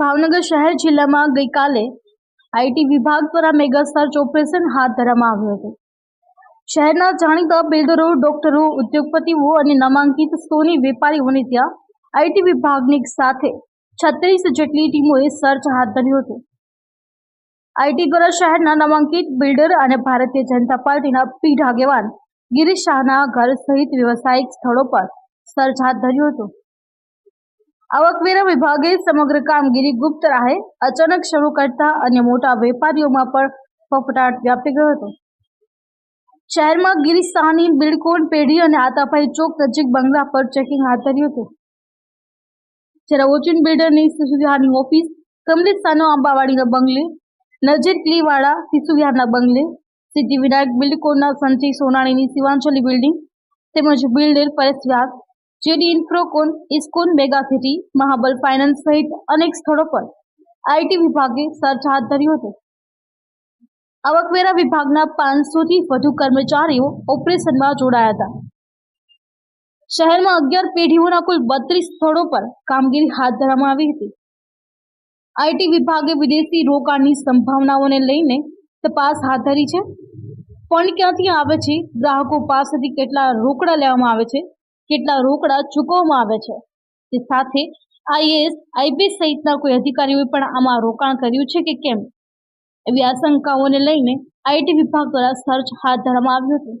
ભાવનગર શહેર જિલ્લામાં ગઈકાલે આઈટી વિભાગ દ્વારા મેગા સર્ચ ઓપરેશન હાથ ધરવામાં આવ્યું હતું. શહેરના જાણીતા બિલ્ડરો ડોક્ટરો, ઉદ્યોગપતિઓ અને નામાંકિત સોની વેપારીઓને ત્યાં આઈટી વિભાગની સાથે છત્રીસ જેટલી ટીમોએ સર્ચ હાથ ધર્યું હતું. આઈટી દ્વારા શહેરના નામાંકિત બિલ્ડર અને ભારતીય જનતા પાર્ટીના પીઢ આગેવાન ગિરીશ શાહના ઘર સહિત વ્યવસાયિક સ્થળો પર સર્ચ હાથ ધર્યું હતું. આવકવેરા વિભાગે સમગ્ર કામગીરી ગુપ્ત રાહે, અચાનક શરૂ કરતા અન્ય મોટા વેપારીઓમાં પણ ફફડાટ વ્યાપી ગયો હતો. શહેરમાં ગિરિસ્તાની બિલ્ડકોન પેઢી અને આતાભાઈ ચોક નજીક બંગલા પર ચેકિંગ હાથ ધર્યું હતું. જ્યારે ઓચિન બિલ્ડરની સિસુવિહારની ઓફિસ કમલેશ શાહનો આંબાવાડીના બંગલે, નજીર ક્લીવાળા સિસુવિહારના બંગલે સિદ્ધિ વિનાયક બિલ્ડકોના સંજય સોનાણીની શિવાંજલિ બિલ્ડિંગ તેમજ builder Paresh Vyas JD Infracon ISKCON mega city, Mahabal finance સહિત અનેક સ્થળો પર આઈટી વિભાગે સર્ચ હાથ ધર્યું હતું. આવકવેરા વિભાગના પાંચસોથી વધુ કર્મચારીઓ ઓપરેશનમાં જોડાયા હતા. શહેરમાં અગિયાર પેઢીઓના કુલ બત્રીસ સ્થળો પર કામગીરી હાથ ધરવામાં આવી હતી. આઈટી વિભાગે વિદેશી રોકાણની સંભાવનાઓને લઈને તપાસ હાથ ધરી છે. ફંડ ક્યાંથી આવે છે? ગ્રાહકો પાસેથી કેટલા રોકડા લેવામાં આવે છે? કેટલા રોકડા ચૂકવવામાં આવે છે? તે સાથે આઈએએસ આઈપીએસ સહિતના કોઈ અધિકારીઓએ પણ આમાં રોકાણ કર્યું છે કે કેમ? એવી આશંકાઓને લઈને આઈટી વિભાગ દ્વારા સર્ચ હાથ ધરવામાં આવ્યું હતું.